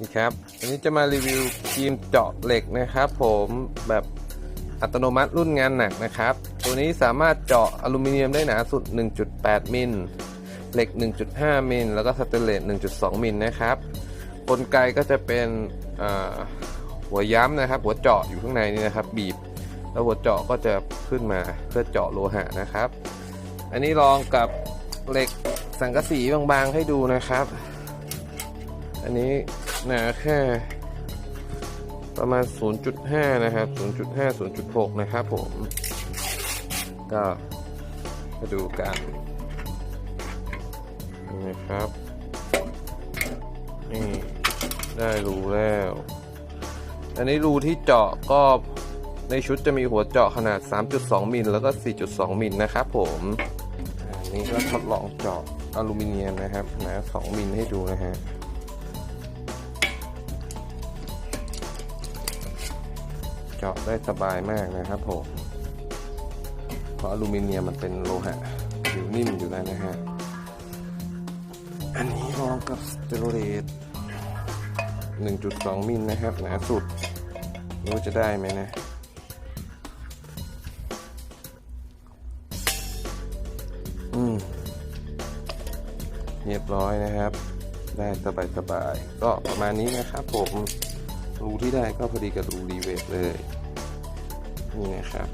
นี่ครับวันนี้จะมารีวิวครีมเจาะเหล็กนะครับ ผมแบบอัตโนมัติรุ่นงานหนักนะครับ ตัวนี้สามารถเจาะอลูมิเนียมได้หนาสุด 1.8 มิล เหล็ก 1.5 มิล แล้วก็สเตนเลส 1.2 มิลนะครับ กลไกก็จะเป็นหัวย้ำนะครับ หัวเจาะอยู่ข้างในนี่นะครับ บีบ แล้วหัวเจาะก็จะขึ้นมาเพื่อเจาะโลหะนะครับ อันนี้ลองกับเหล็กสังกะสีบางๆให้ดูนะครับ อันนี้ หนาแค่ประมาณ 0.5 นะครับ 0.5 0.6 นะครับผม ก็มาดูกันนะครับ นี่ได้รูแล้ว อันนี้รูที่เจาะก็ในชุดจะมีหัวเจาะขนาด 3.2 มิลแล้วก็ 4.2 มิลนะครับผมอันนี้ก็ทดลองเจาะอลูมิเนียมนะครับหนา2มิลให้ดูนะฮะ เจาะได้สบายมากนะครับผม เพราะอลูมิเนียมมันเป็นโลหะผิวนิ่มอยู่แล้วนะฮะ อันนี้ลองกับสเตโรเลต1.2 มิลนะครับ หนาสุดรู้จะได้ไหมนะ อืมเรียบร้อยนะครับ ได้สบายๆ ก็ประมาณนี้นะครับผม รูที่ได้ก็พอดีกับรูรีเวทเลย นี่นะครับ